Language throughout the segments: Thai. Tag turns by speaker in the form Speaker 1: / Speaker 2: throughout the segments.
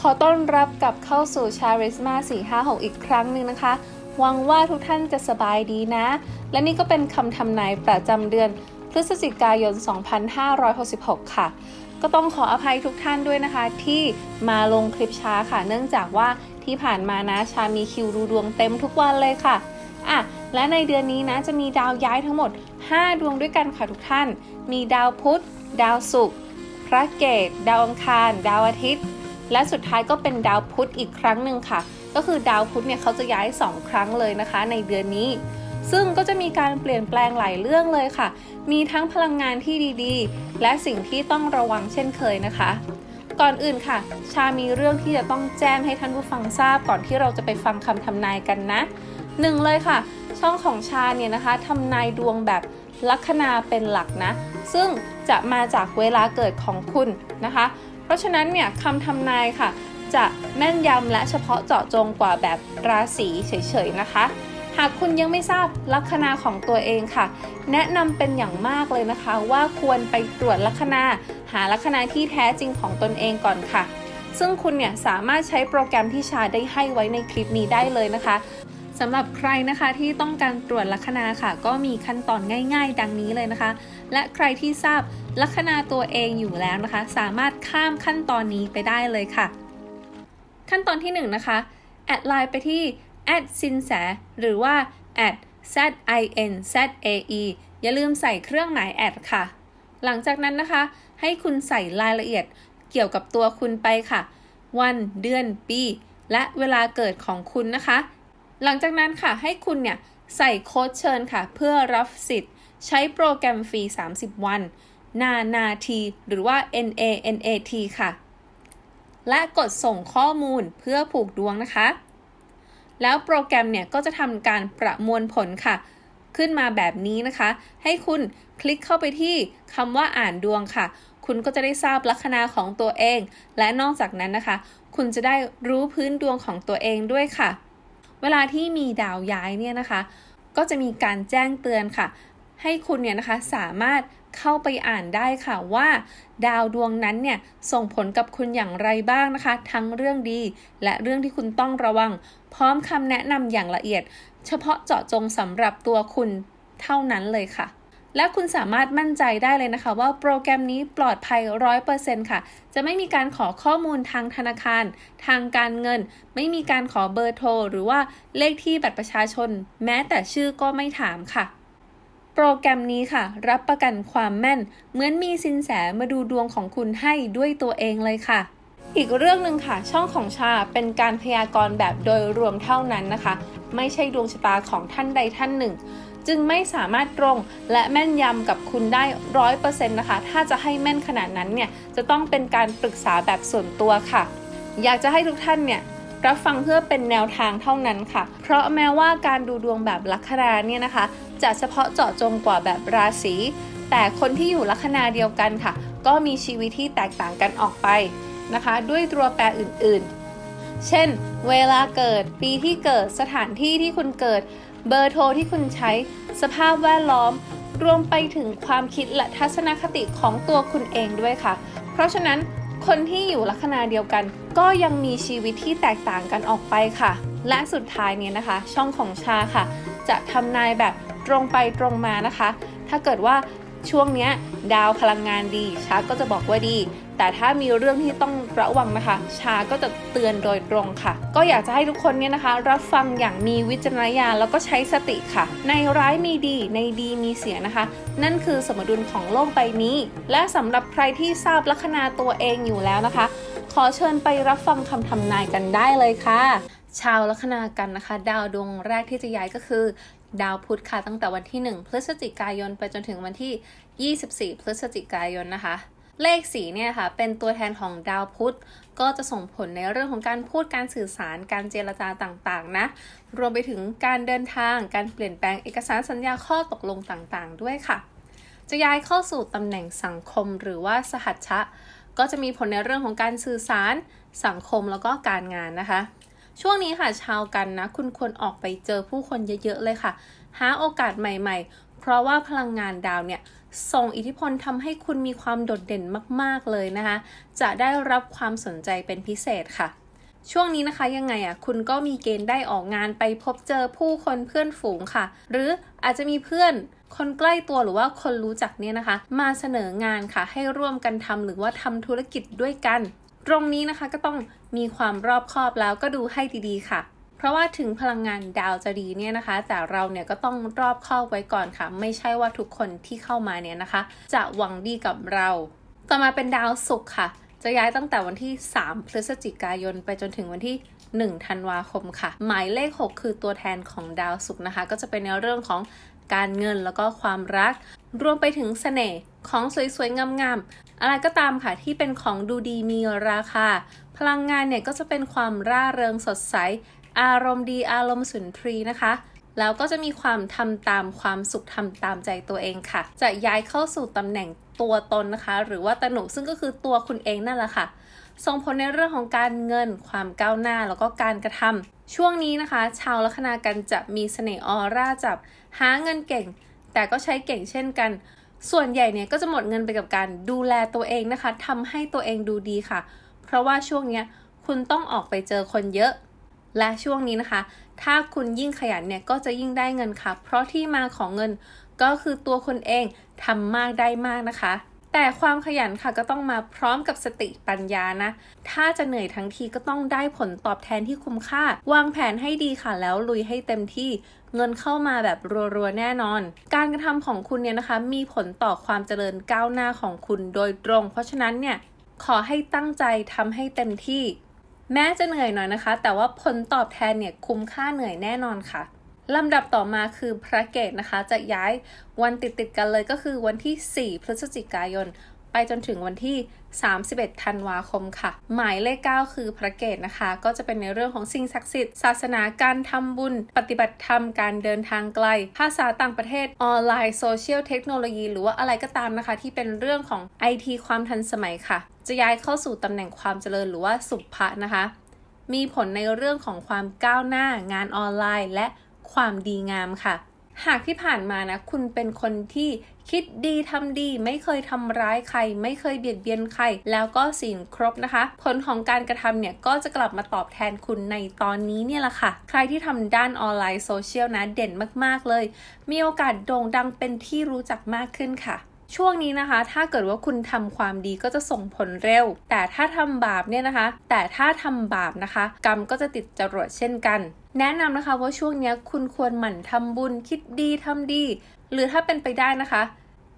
Speaker 1: ขอต้อนรับกลับเข้าสู่ชาริสมา456 อีกครั้งหนึ่งนะคะ หวังว่าทุกท่านจะสบายดีนะ และนี่ก็เป็นคำทำนายประจำเดือนพฤศจิกายน 2566 ค่ะก็ต้องขออภัยทุกท่านด้วยนะคะ ที่มาลงคลิปช้าค่ะ เนื่องจากว่าที่ผ่านมานะชามีคิวดูดวงเต็มทุกวันเลยค่ะ อะ และในเดือนนี้นะจะมีดาวย้ายทั้งหมด 5 ดวงด้วยกันค่ะทุกท่าน มีดาวพุธ ดาวศุกร์พระเกตดาวอังคาร ดาวอาทิตย์ และสุดท้ายก็เป็นดาวพุธอีกครั้งหนึ่งค่ะ ก็คือดาวพุธเนี่ยเขาจะย้าย 2 ครั้งเลยนะคะ ในเดือนนี้ ซึ่งก็จะมีการเปลี่ยนแปลงหลายเรื่องเลยค่ะ มีทั้งพลังงานที่ดีๆ และสิ่งที่ต้องระวังเช่นเคยนะคะก่อนอื่นค่ะ ชามีเรื่องที่จะต้องแจ้งให้ท่านผู้ฟังทราบก่อนที่เราจะไปฟังคำทำนายกันนะ หนึ่งเลยค่ะ ช่องของชาเนี่ยนะคะทำนายดวงแบบลัคนาเป็นหลักนะ ซึ่งจะมาจากเวลาเกิดของคุณนะคะ เพราะฉะนั้นเนี่ยคำทำนายค่ะ จะแม่นยำและเฉพาะเจาะจงกว่าแบบราศีเฉยๆนะคะหากคุณยังไม่ทราบลัคนาของตัวเองค่ะ แนะนำเป็นอย่างมากเลยนะคะ ว่าควรไปตรวจลัคนา หาลัคนาที่แท้จริงของตนเองก่อนค่ะ ซึ่งคุณเนี่ยสามารถใช้โปรแกรมที่ชาได้ให้ไว้ในคลิปนี้ได้เลยนะคะ สำหรับใครนะคะที่ต้องการตรวจลัคนาค่ะ ก็มีขั้นตอนง่าย ๆ ดังนี้เลยนะคะ และใครที่ทราบลัคนาตัวเองอยู่แล้วนะคะ สามารถข้ามขั้นตอนนี้ไปได้เลยค่ะ ขั้นตอนที่1นนะคะแอดไลน์ไปที่ a d สินแสหรือว่า a d z i n z a e อย่าลืมใส่เครื่องหมายแอดค่ะ หลังจากนั้นนะคะ ให้คุณใส่รายละเอียดเกี่ยวกับตัวคุณไปค่ะ วัน เดือน ปี และเวลาเกิดของคุณนะคะ หลังจากนั้นค่ะให้คุณเนี่ยใส่โค้ดเชิญค่ะ เพื่อรับสิทธิ์ ใช้โปรแกรมฟรี 30 วัน นานาทีหรือว่า NANAT ค่ะ และกดส่งข้อมูลเพื่อผูกดวงนะคะ แล้วโปรแกรมเนี่ยก็จะทำการประมวลผลค่ะ ขึ้นมาแบบนี้นะคะ ให้คุณคลิกเข้าไปที่คำว่าอ่านดวงค่ะ คุณก็จะได้ทราบลัคนาของตัวเอง และนอกจากนั้นนะคะ คุณจะได้รู้พื้นดวงของตัวเองด้วยค่ะ วลาที่มีดาวย้ายเนี่ยนะคะ ก็จะมีการแจ้งเตือนค่ะ ให้คุณเนี่ยนะคะสามารถเข้าไปอ่านได้ค่ะว่า ดาวดวงนั้นเนี่ยส่งผลกับคุณอย่างไรบ้างนะคะ ทั้งเรื่องดี และเรื่องที่คุณต้องระวัง พร้อมคำแนะนำอย่างละเอียด เฉพาะเจาะจงสำหรับตัวคุณเท่านั้นเลยค่ะ และคุณสามารถมั่นใจได้เลยนะคะ ว่าโปรแกรมนี้ปลอดภัย 100%ค่ะ จะไม่มีการขอข้อมูลทางธนาคาร ทางการเงิน ไม่มีการขอเบอร์โทร หรือว่าเลขที่บัตรประชาชน แม้แต่ชื่อก็ไม่ถามค่ะโปรแกรมนี้ค่ะ รับประกันความแม่น เหมือนมีสินแสมาดูดวงของคุณให้ด้วยตัวเองเลยค่ะ อีกเรื่องหนึ่งค่ะ ช่องของชาเป็นการพยากรณ์แบบโดยรวมเท่านั้นนะคะ ไม่ใช่ดวงชะตาของท่านใดท่านหนึ่ง จึงไม่สามารถตรงและแม่นยำกับคุณได้ร้อยเปอร์เซ็นต์นะคะ ถ้าจะให้แม่นขนาดนั้นเนี่ยจะต้องเป็นการปรึกษาแบบส่วนตัวค่ะ อยากจะให้ทุกท่านเนี่ยรับฟังเพื่อเป็นแนวทางเท่านั้นค่ะ เพราะแม้ว่าการดูดวงแบบลัคนาเนี่ยนะคะ จะเฉพาะเจาะจงกว่าแบบราศี แต่คนที่อยู่ลัคนาเดียวกันค่ะ ก็มีชีวิตที่แตกต่างกันออกไปนะคะ ด้วยตัวแปรอื่นๆ เช่น เวลาเกิด ปีที่เกิด สถานที่ที่คุณเกิด เบอร์โทรที่คุณใช้ สภาพแวดล้อม รวมไปถึงความคิดและทัศนคติของตัวคุณเองด้วยค่ะ เพราะฉะนั้นคนที่อยู่ลัคนาเดียวกัน ก็ยังมีชีวิตที่แตกต่างกันออกไปค่ะ และสุดท้ายเนี่ยนะคะ ช่องของชาค่ะ จะทำนายแบบตรงไปตรงมานะคะ ถ้าเกิดว่าช่วงเนี้ยดาวพลังงานดีชาก็จะบอกว่าดี แต่ถ้ามีเรื่องที่ต้องระวังนะคะ ชาก็จะเตือนโดยตรงค่ะ ก็อยากจะให้ทุกคนเนี่ยนะคะ รับฟังอย่างมีวิจารณญาณแล้วก็ใช้สติค่ะ ในร้ายมีดีในดีมีเสียนะคะ นั่นคือสมดุลของโลกใบนี้ และสำหรับใครที่ทราบลัคนาตัวเองอยู่แล้วนะคะ ขอเชิญไปรับฟังคำทำนายกันได้เลยค่ะ ชาวลัคนากันนะคะ ดาวดวงแรกที่จะย้ายก็คือดาวพุธค่ะตั้งแต่วันที่ 1 พฤศจิกายน ไปจนถึงวันที่ 24 พฤศจิกายนนะคะ เลขสีเนี่ยค่ะเป็นตัวแทนของดาวพุธก็จะส่งผลในเรื่องของการพูดการสื่อสารการเจรจาต่างๆนะรวมไปถึงการเดินทาง การเปลี่ยนแปลงเอกสารสัญญาข้อตกลงต่างๆ ด้วยค่ะ จะย้ายเข้าสู่ตำแหน่งสังคมหรือว่าสหัชชะ ก็จะมีผลในเรื่องของการสื่อสารสังคมแล้วก็การงานนะคะ ช่วงนี้ค่ะชาวกันนะ คุณควรออกไปเจอผู้คนเยอะๆเลยค่ะ หาโอกาสใหม่ ๆราะว่าพลังงานดาวเนี่ยส่งอิทธิพลทำให้คุณมีความโดดเด่นมาก ๆ เลยนะคะ จะได้รับความสนใจเป็นพิเศษค่ะ ช่วงนี้นะคะยังไงอะคุณก็มีเกณฑ์ได้ออกงานไปพบเจอผู้คนเพื่อนฝูงค่ะ หรืออาจจะมีเพื่อนคนใกล้ตัวหรือว่าคนรู้จักเนี่ยนะคะ มาเสนองานค่ะ ให้ร่วมกันทำหรือว่าทำธุรกิจด้วยกัน ตรงนี้นะคะก็ต้องมีความรอบคอบแล้วก็ดูให้ดีๆค่ะ ราะว่าถึงพลังงานดาวจะดีเนี่ยนะคะ แต่เราเนี่ยก็ต้องรอบคอบไว้ก่อนค่ะ ไม่ใช่ว่าทุกคนที่เข้ามาเนี่ยนะคะ จะหวังดีกับเรา ต่อมาเป็นดาวศุกร์ค่ะ จะย้ายตั้งแต่วันที่ 3 พฤศจิกายนไปจนถึงวันที่1ธันวาคมค่ะ หมายเลข 6 คือตัวแทนของดาวศุกร์นะคะ ก็จะเป็นในเรื่องของการเงินแล้วก็ความรัก รวมไปถึงเสน่ห์ของสวยๆ งามๆ อะไรก็ตามค่ะที่เป็นของดูดีมีราคา พลังงานเนี่ยก็จะเป็นความร่าเริงสดใส อารมณ์ดีอารมณ์สุนทรีนะคะ แล้วก็จะมีความทำตามความสุขทำตามใจตัวเองค่ะ จะย้ายเข้าสู่ตำแหน่งตัวตนนะคะ หรือว่าตนุซึ่งก็คือตัวคุณเองนั่นแหละค่ะ ส่งผลในเรื่องของการเงินความก้าวหน้าแล้วก็การกระทำช่วงนี้นะคะ ชาวลัคนากันจะมีเสน่ห์ออร่าจับ หาเงินเก่ง แต่ก็ใช้เก่งเช่นกัน ส่วนใหญ่เนี่ยก็จะหมดเงินไปกับการดูแลตัวเองนะคะทำให้ตัวเองดูดีค่ะ เพราะว่าช่วงเนี้ยคุณต้องออกไปเจอคนเยอะ และช่วงนี้นะคะ ถ้าคุณยิ่งขยันเนี่ยก็จะยิ่งได้เงินค่ะ เพราะที่มาของเงินก็คือตัวคุณเองทำมากได้มากนะคะ แต่ความขยันค่ะก็ต้องมาพร้อมกับสติปัญญานะ ถ้าจะเหนื่อยทั้งทีก็ต้องได้ผลตอบแทนที่คุ้มค่า วางแผนให้ดีค่ะแล้วลุยให้เต็มที่เงินเข้ามาแบบรัวๆแน่นอน การกระทำของคุณเนี่ยนะคะ มีผลต่อความเจริญก้าวหน้าของคุณโดยตรง เพราะฉะนั้นเนี่ยขอให้ตั้งใจทำให้เต็มที่ แม้จะเหนื่อยหน่อยนะคะ แต่ว่าผลตอบแทนเนี่ยคุ้มค่าเหนื่อยแน่นอนค่ะลำดับต่อมาคือพระเกตนะคะ จะย้ายวันติดติดกันเลยก็คือวันที่ 4 พฤศจิกายน ไปจนถึงวันที่ 31 ธันวาคมค่ะ หมายเลข 9 คือพระเกตนะคะ ก็จะเป็นในเรื่องของสิ่งศักดิ์สิทธิ์ศาสนาการทำบุญ ปฏิบัติธรรมการเดินทางไกล ภาษาต่างประเทศออนไลน์โซเชียลเทคโนโลยีหรือว่าอะไรก็ตามนะคะ ที่เป็นเรื่องของ IT ความทันสมัยค่ะ จะย้ายเข้าสู่ตำแหน่งความเจริญหรือว่าสุภะนะคะ มีผลในเรื่องของความก้าวหน้างานออนไลน์ และความดีงามค่ะ หากที่ผ่านมานะคุณเป็นคนที่คิดดีทำดี ไม่เคยทำร้ายใคร ไม่เคยเบียดเบียนใคร แล้วก็ศีลครบนะคะ ผลของการกระทำเนี่ยก็จะกลับมาตอบแทนคุณในตอนนี้เนี่ยแหละค่ะ ใครที่ทำด้านออนไลน์โซเชียลนะเด่นมากๆเลย มีโอกาสโด่งดังเป็นที่รู้จักมากขึ้นค่ะช่วงนี้นะคะ ถ้าเกิดว่าคุณทำความดีก็จะส่งผลเร็ว แต่ถ้าทำบาปเนี่ยนะคะ แต่ถ้าทำบาปนะคะ กรรมก็จะติดจรวดเช่นกัน แนะนำนะคะว่าช่วงนี้คุณควรหมั่นทำบุญคิดดีทำดี หรือถ้าเป็นไปได้นะคะ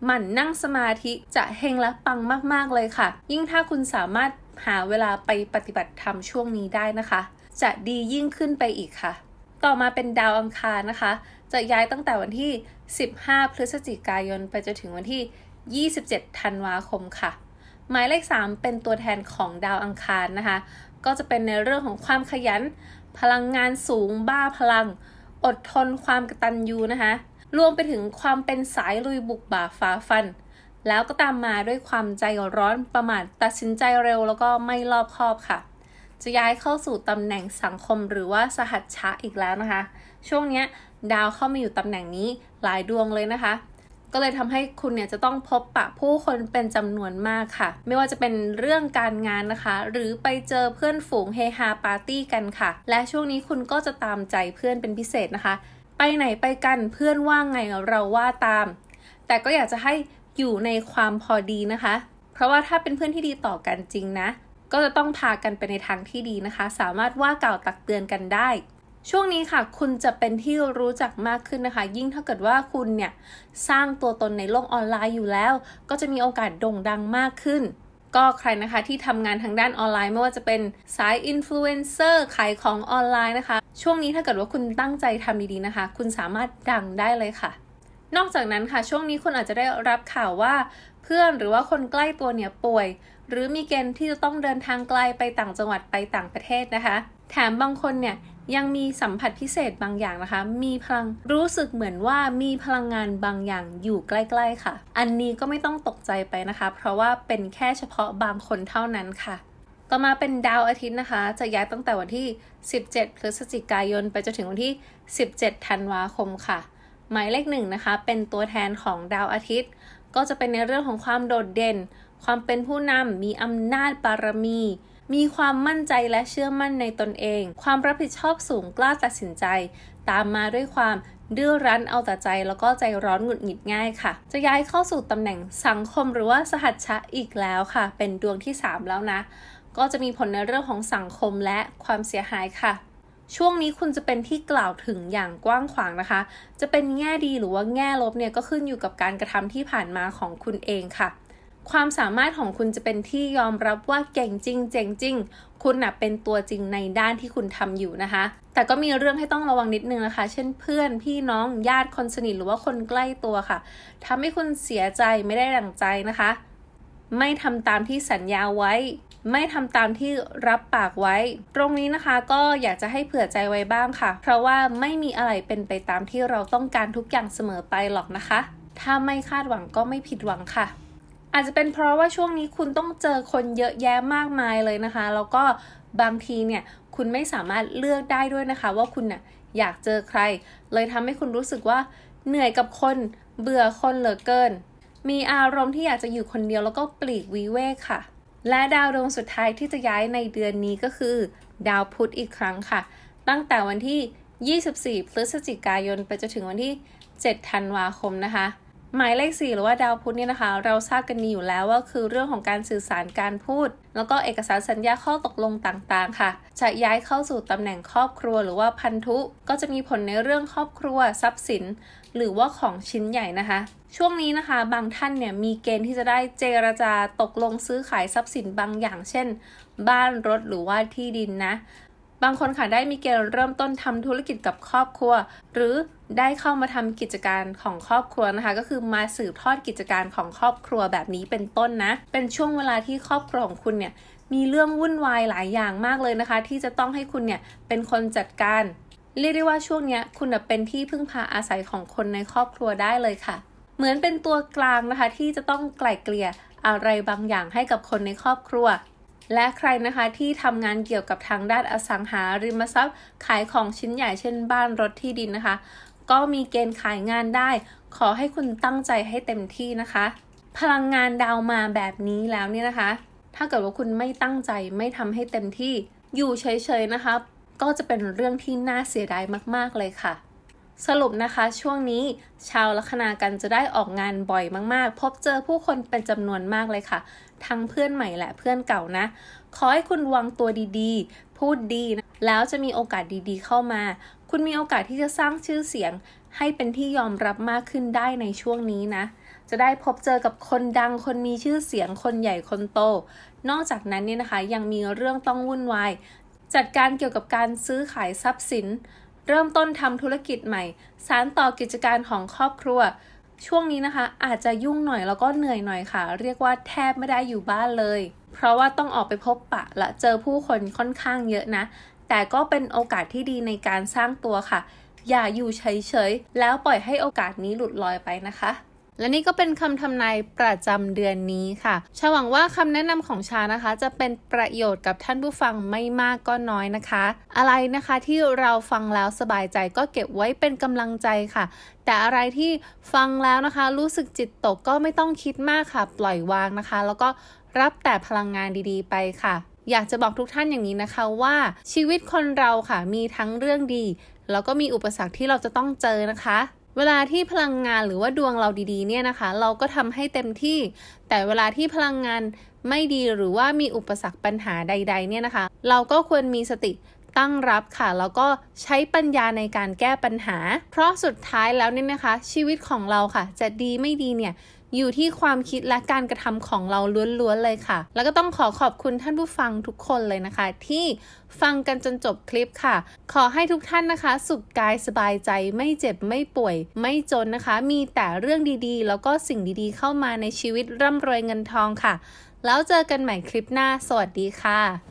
Speaker 1: หมั่นนั่งสมาธิจะเฮงและปังมากๆเลยค่ะ ยิ่งถ้าคุณสามารถหาเวลาไปปฏิบัติธรรมช่วงนี้ได้นะคะ จะดียิ่งขึ้นไปอีกค่ะ ต่อมาเป็นดาวอังคารนะคะ จะย้ายตั้งแต่วันที่ 15 พฤศจิกายนไปจนถึงวันที่ 27 ธันวาคมค่ะ หมายเลข 3 เป็นตัวแทนของดาวอังคารนะคะ ก็จะเป็นในเรื่องของความขยัน พลังงานสูง บ้าพลัง อดทนความกระตัญญูนะคะ รวมไปถึงความเป็นสายลุยบุกบ่าฟ้าฟัน แล้วก็ตามมาด้วยความใจร้อนประมาทตัดสินใจเร็วแล้วก็ไม่รอบคอบค่ะ จะย้ายเข้าสู่ตำแหน่งสังคมหรือว่าสหัชชะอีกแล้วนะคะ ช่วงเนี้ยดาวเข้ามาอยู่ตำแหน่งนี้หลายดวงเลยนะคะ ก็เลยทำให้คุณเนี่ยจะต้องพบปะผู้คนเป็นจำนวนมากค่ะ ไม่ว่าจะเป็นเรื่องการงานนะคะ หรือไปเจอเพื่อนฝูงเฮฮาปาร์ตี้กันค่ะ และช่วงนี้คุณก็จะตามใจเพื่อนเป็นพิเศษนะคะ ไปไหนไปกันเพื่อนว่าไงเราว่าตาม แต่ก็อยากจะให้อยู่ในความพอดีนะคะ เพราะว่าถ้าเป็นเพื่อนที่ดีต่อกันจริงนะ ก็จะต้องพากันไปในทางที่ดีนะคะ สามารถว่ากล่าวตักเตือนกันได้ ช่วงนี้ค่ะ คุณจะเป็นที่รู้จักมากขึ้นนะคะ ยิ่งถ้าเกิดว่าคุณเนี่ย สร้างตัวตนในโลกออนไลน์อยู่แล้ว ก็จะมีโอกาสโด่งดังมากขึ้น ก็ใครนะคะที่ทำงานทางด้านออนไลน์ ไม่ว่าจะเป็นสายอินฟลูเอนเซอร์ขายของออนไลน์นะคะ ช่วงนี้ถ้าเกิดว่าคุณตั้งใจทำดีๆนะคะ คุณสามารถดังได้เลยค่ะ นอกจากนั้นค่ะ ช่วงนี้คุณอาจจะได้รับข่าวว่า เพื่อนหรือว่าคนใกล้ตัวเนี่ยป่วย หรือมีเกณฑ์ที่จะต้องเดินทางไกลไปต่างจังหวัดไปต่างประเทศนะคะ แถมบางคนเนี่ย ยังมีสัมผัสพิเศษบางอย่างนะคะ มีพลังรู้สึกเหมือนว่ามีพลังงานบางอย่างอยู่ใกล้ ๆค่ะ อันนี้ก็ไม่ต้องตกใจไปนะคะ เพราะว่าเป็นแค่เฉพาะบางคนเท่านั้นค่ะ ต่อมาเป็นดาวอาทิตย์นะคะ จะย้ายตั้งแต่วันที่ 17 พฤศจิกายน ไปจนถึงวันที่ 17 ธันวาคมค่ะ หมายเลขหนึ่งนะคะ เป็นตัวแทนของดาวอาทิตย์ ก็จะเป็นในเรื่องของความโดดเด่น ความเป็นผู้นำมีอำนาจบารมี มีความมั่นใจและเชื่อมั่นในตนเอง ความรับผิดชอบสูงกล้าตัดสินใจ ตามมาด้วยความดื้อรั้นเอาแต่ใจแล้วก็ใจร้อนหงุดหงิดง่ายค่ะ จะย้ายเข้าสู่ตำแหน่งสังคมหรือว่าสหัชชะอีกแล้วค่ะ เป็นดวงที่ 3 แล้วนะ ก็จะมีผลในเรื่องของสังคมและความเสียหายค่ะ ช่วงนี้คุณจะเป็นที่กล่าวถึงอย่างกว้างขวางนะคะ จะเป็นแง่ดีหรือว่าแง่ลบเนี่ยก็ขึ้นอยู่กับการกระทำที่ผ่านมาของคุณเองค่ะ ความสามารถของคุณจะเป็นที่ยอมรับว่าเก่งจริงเจ๋งจริง คุณน่ะเป็นตัวจริงในด้านที่คุณทำอยู่นะคะ แต่ก็มีเรื่องให้ต้องระวังนิดนึงนะคะ เช่นเพื่อนพี่น้องญาติคนสนิทหรือว่าคนใกล้ตัวค่ะทำให้คุณเสียใจไม่ได้ดั่งใจนะคะ ไม่ทำตามที่สัญญาไว้ ไม่ทำตามที่รับปากไว้ ตรงนี้นะคะก็อยากจะให้เผื่อใจไว้บ้างค่ะ เพราะว่าไม่มีอะไรเป็นไปตามที่เราต้องการทุกอย่างเสมอไปหรอกนะคะ ถ้าไม่คาดหวังก็ไม่ผิดหวังค่ะ อาจจะเป็นเพราะว่าช่วงนี้คุณต้องเจอคนเยอะแยะมากมายเลยนะคะ แล้วก็บางทีเนี่ยคุณไม่สามารถเลือกได้ด้วยนะคะ ว่าคุณน่ะอยากเจอใคร เลยทำให้คุณรู้สึกว่าเหนื่อยกับคนเบื่อคนเหลือเกิน มีอารมณ์ที่อยากจะอยู่คนเดียวแล้วก็ปลีกวิเวกค่ะ และดาวดวงสุดท้ายที่จะย้ายในเดือนนี้ก็คือ ดาวพุธอีกครั้งค่ะ ตั้งแต่วันที่ 24 พฤศจิกายนไปจนถึงวันที่ 7 ธันวาคมนะคะ หมายเลข 4 หรือว่าดาวพุธเนี่ยนะคะ เราทราบกันดีอยู่แล้วว่าคือเรื่องของการสื่อสารการพูด แล้วก็เอกสารสัญญาข้อตกลงต่างๆ ค่ะ จะย้ายเข้าสู่ตำแหน่งครอบครัวหรือว่าพันธุ ก็จะมีผลในเรื่องครอบครัวทรัพย์สิน หรือว่าของชิ้นใหญ่นะคะ ช่วงนี้นะคะ บางท่านเนี่ยมีเกณฑ์ที่จะได้เจรจาตกลงซื้อขายทรัพย์สินบางอย่าง เช่น บ้านรถหรือว่าที่ดินนะ บางคนค่ะได้มีเกณฑ์เริ่มต้นทำธุรกิจกับครอบครัว หรือได้เข้ามาทำกิจการของครอบครัวนะคะ ก็คือมาสืบทอดกิจการของครอบครัวแบบนี้เป็นต้นนะ เป็นช่วงเวลาที่ครอบครัวของคุณเนี่ยมีเรื่องวุ่นวายหลายอย่างมากเลยนะคะ ที่จะต้องให้คุณเนี่ยเป็นคนจัดการ เรียกได้ว่าช่วงนี้คุณเป็นที่พึ่งพาอาศัยของคนในครอบครัวได้เลยค่ะ เหมือนเป็นตัวกลางนะคะ ที่จะต้องไกล่เกลี่ยอะไรบางอย่างให้กับคนในครอบครัว และใครนะคะที่ทำงานเกี่ยวกับทางด้านอสังหาริมทรัพย์ ขายของชิ้นใหญ่เช่นบ้านรถที่ดินนะคะ ก็มีเกณฑ์ขายงานได้ ขอให้คุณตั้งใจให้เต็มที่นะคะ พลังงานดาวมาแบบนี้แล้วเนี่ยนะคะ ถ้าเกิดว่าคุณไม่ตั้งใจไม่ทำให้เต็มที่อยู่เฉยๆนะคะ ก็จะเป็นเรื่องที่น่าเสียดายมากๆเลยค่ะ สรุปนะคะช่วงนี้ชาวลัคนากันจะได้ออกงานบ่อยมากๆ พบเจอผู้คนเป็นจำนวนมากเลยค่ะ ทั้งเพื่อนใหม่และเพื่อนเก่านะ ขอให้คุณวางตัวดีๆ พูดดีนะแล้วจะมีโอกาสดีๆเข้ามา คุณมีโอกาสที่จะสร้างชื่อเสียง ให้เป็นที่ยอมรับมากขึ้นได้ในช่วงนี้นะ จะได้พบเจอกับคนดังคนมีชื่อเสียงคนใหญ่คนโต นอกจากนั้นเนี่ยนะคะยังมีเรื่องต้องวุ่นวายจัดการเกี่ยวกับการซื้อขายทรัพย์สิน เริ่มต้นทำธุรกิจใหม่ สารต่อกิจการของครอบครัว ช่วงนี้นะคะ อาจจะยุ่งหน่อยแล้วก็เหนื่อยหน่อยค่ะ เรียกว่าแทบไม่ได้อยู่บ้านเลย เพราะว่าต้องออกไปพบปะและเจอผู้คนค่อนข้างเยอะนะ แต่ก็เป็นโอกาสที่ดีในการสร้างตัวค่ะ อย่าอยู่เฉยๆ แล้วปล่อยให้โอกาสนี้หลุดลอยไปนะคะ และนี่ก็เป็นคำทำนายประจำเดือนนี้ค่ะชาหวังว่าคำแนะนำของชานะคะ จะเป็นประโยชน์กับท่านผู้ฟังไม่มากก็น้อยนะคะ อะไรนะคะที่เราฟังแล้วสบายใจก็เก็บไว้เป็นกำลังใจค่ะ แต่อะไรที่ฟังแล้วนะคะ รู้สึกจิตตกก็ไม่ต้องคิดมากค่ะ ปล่อยวางนะคะ แล้วก็รับแต่พลังงานดีๆ ไปค่ะ อยากจะบอกทุกท่านอย่างนี้นะคะว่าชีวิตคนเราค่ะมีทั้งเรื่องดี แล้วก็มีอุปสรรคที่เราจะต้องเจอนะคะ เวลาที่พลังงานหรือว่าดวงเราดีๆเนี่ยนะคะ เราก็ทำให้เต็มที่ แต่เวลาที่พลังงานไม่ดีหรือว่ามีอุปสรรคปัญหาใด ๆ เนี่ยนะคะ เราก็ควรมีสติตั้งรับค่ะแล้วก็ใช้ปัญญาในการแก้ปัญหา เพราะสุดท้ายแล้วเนี่ยนะคะ ชีวิตของเราค่ะ จะดีไม่ดีเนี่ย อยู่ที่ความคิดและการกระทำของเราล้วนๆเลยค่ะ แล้วก็ต้องขอขอบคุณท่านผู้ฟังทุกคนเลยนะคะ ที่ฟังกันจนจบคลิปค่ะ ขอให้ทุกท่านนะคะ สุขกายสบายใจไม่เจ็บไม่ป่วย ไม่จนนะคะ มีแต่เรื่องดีๆ แล้วก็สิ่งดีๆ เข้ามาในชีวิตร่ำรวยเงินทองค่ะ แล้วเจอกันใหม่คลิปหน้า สวัสดีค่ะ